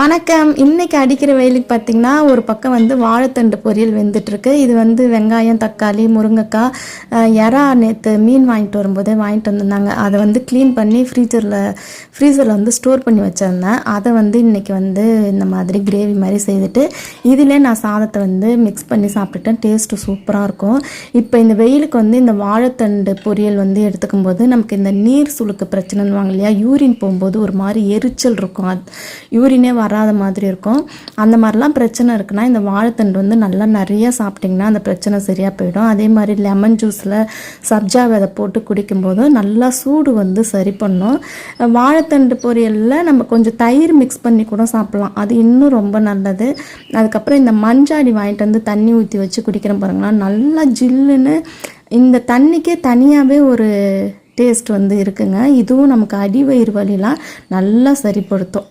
வணக்கம். இன்னைக்கு அடிக்கிற வெயிலுக்கு பார்த்தீங்கன்னா ஒரு பக்கம் வந்து வாழைத்தண்டு பொரியல் வெந்துட்டுருக்கு. இது வந்து வெங்காயம் தக்காளி முருங்கைக்காய் இறா எறா நேற்று மீன் வாங்கிட்டு வரும்போதே வாங்கிட்டு வந்திருந்தாங்க. அதை வந்து க்ளீன் பண்ணி ஃப்ரீசரில் ஃப்ரீசரில் வந்து ஸ்டோர் பண்ணி வச்சுருந்தேன். அதை வந்து இன்னைக்கு வந்து இந்த மாதிரி கிரேவி மாதிரி செய்துட்டு இதிலே நான் சாதத்தை வந்து மிக்ஸ் பண்ணி சாப்பிட்டுட்டேன். டேஸ்ட்டு சூப்பராக இருக்கும். இப்போ இந்த வெயிலுக்கு வந்து இந்த வாழைத்தண்டு பொரியல் வந்து எடுத்துக்கும் போது நமக்கு இந்த நீர் சுழுக்கு பிரச்சனைன்னு இல்லையா யூரின் போகும்போது ஒரு மாதிரி எரிச்சல் இருக்கும். அது யூரினே வராத மாதிரி இருக்கும். அந்த மாதிரிலாம் பிரச்சனை இருக்குன்னா இந்த வாழைத்தண்டு வந்து நல்லா நிறைய சாப்பிட்டிங்கன்னா அந்த பிரச்சனை சரியாக போயிடும். அதே மாதிரி லெமன் ஜூஸில் சப்ஜா விதை போட்டு குடிக்கும்போது நல்லா சூடு வந்து சரி பண்ணும். வாழைத்தண்டு பொரியலில் நம்ம கொஞ்சம் தயிர் மிக்ஸ் பண்ணி கூட சாப்பிட்லாம். அது இன்னும் ரொம்ப நல்லது. அதுக்கப்புறம் இந்த மஞ்சாடி வாங்கிட்டு வந்து தண்ணி ஊற்றி வச்சு குடிக்கிறோம் பாருங்களா நல்லா ஜில்லுன்னு இந்த தண்ணிக்கே தனியாகவே ஒரு டேஸ்ட் வந்து இருக்குங்க. இதுவும் நமக்கு அடி வயிறு வலிலாம் நல்லா சரிப்படுத்தும்.